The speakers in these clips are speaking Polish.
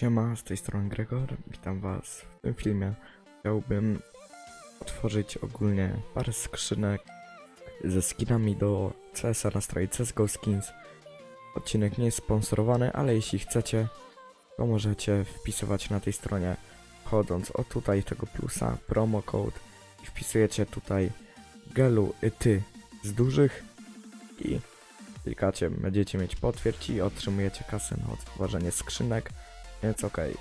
Siema, z tej strony Gregor, witam was. W tym filmie chciałbym otworzyć ogólnie parę skrzynek ze skinami do CS-a na stronie CSGO Skins. Odcinek nie jest sponsorowany, ale jeśli chcecie, to możecie wpisywać na tej stronie wchodząc o tutaj tego plusa, promo code i wpisujecie tutaj gelu y, ty z dużych i klikacie, będziecie mieć potwierdź i otrzymujecie kasę na otworzenie skrzynek. Więc okej,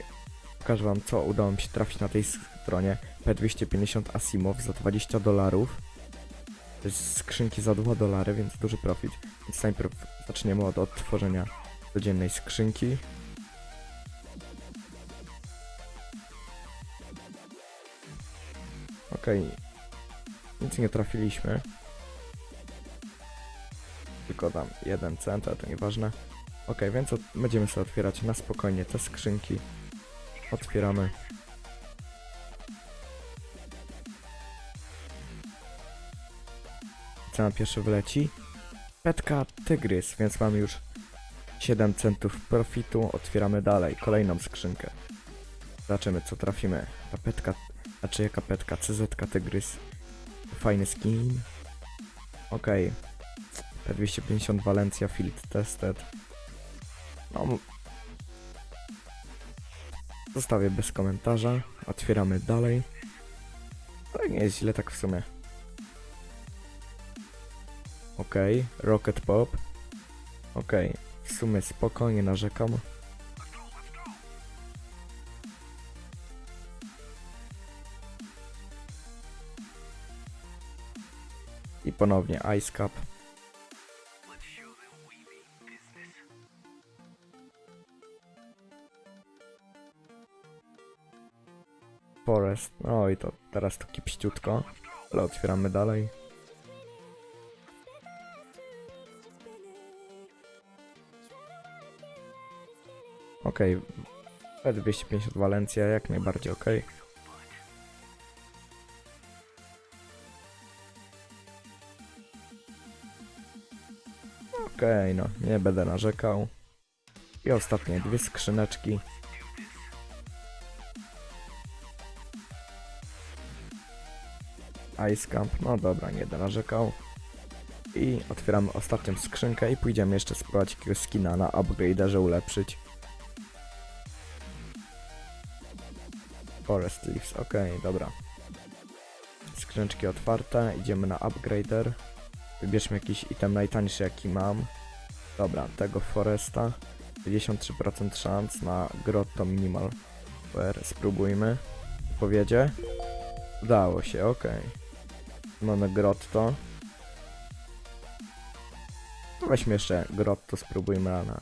pokażę wam co udało mi się trafić na tej stronie. P250 Asimov za 20 dolarów. To jest skrzynki za 2 dolary, więc duży profit. Więc najpierw zaczniemy od odtworzenia codziennej skrzynki. Okej, nic nie trafiliśmy. Tylko tam jeden cent, ale to nieważne. Ok, więc będziemy sobie otwierać na spokojnie te skrzynki. Otwieramy. Co na pierwszy wleci? Petka Tygrys, więc mamy już 7 centów profitu. Otwieramy dalej, kolejną skrzynkę. Zobaczymy co trafimy. Ta petka, znaczy jaka petka? CZ Tygrys. Fajny skin. Okej. P250 Valencia Field Tested. No. Zostawię bez komentarza. Otwieramy dalej. Ale nie jest źle tak w sumie. Okej, Rocket Pop. Okej, w sumie spokojnie narzekam. I ponownie Ice Cup. Forest. No i to teraz to kipściutko. Ale otwieramy dalej. Okej. P250 Walencja, jak najbardziej okej. Okej, no, nie będę narzekał. I ostatnie dwie skrzyneczki. Ice Camp, no dobra, nie będę narzekał. I otwieramy ostatnią skrzynkę i pójdziemy jeszcze spróbować jakiegoś skina na upgraderze ulepszyć. Forest Leaves, okej, dobra. Skrzyneczki otwarte, idziemy na upgrader. Wybierzmy jakiś item najtańszy jaki mam. Dobra, tego Foresta. 53% szans na Grotto Minimal. Spróbujmy. Powiedzie. Udało się, okej. Mamy Grotto. No Weźmy jeszcze Grotto, spróbujmy na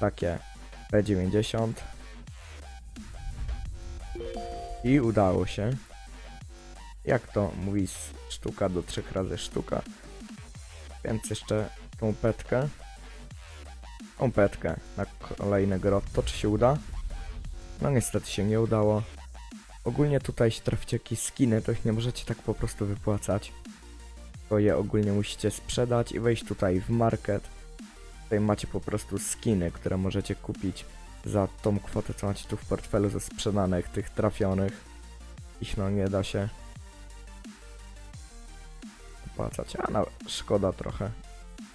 takie P90. I udało się. Jak to mówi sztuka do trzech razy sztuka. Więc jeszcze tą petkę. Tą petkę na kolejne grotto, czy się uda? No niestety się nie udało. Ogólnie tutaj jeśli traficie jakieś skiny, to ich nie możecie tak po prostu wypłacać. To je ogólnie musicie sprzedać i wejść tutaj w market. Tutaj macie po prostu skiny, które możecie kupić za tą kwotę, co macie tu w portfelu ze sprzedanych, tych trafionych. Ich no nie da się opłacać, a no szkoda trochę.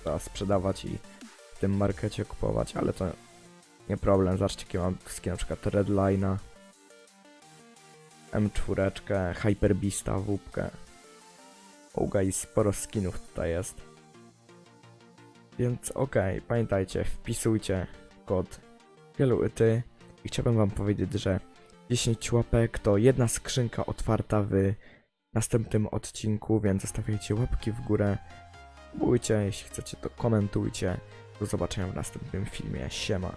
Trzeba sprzedawać i w tym markecie kupować, ale to nie problem. Zobaczcie, jakie mam skin, na przykład Redline'a, M4, Hyperbista, WP. Uga i sporo skinów tutaj jest. Więc okej, pamiętajcie, wpisujcie kod wielu ty i chciałbym wam powiedzieć, że 10 łapek to jedna skrzynka otwarta w następnym odcinku, więc zostawiajcie łapki w górę. Bójcie, jeśli chcecie to komentujcie. Do zobaczenia w następnym filmie. Siema.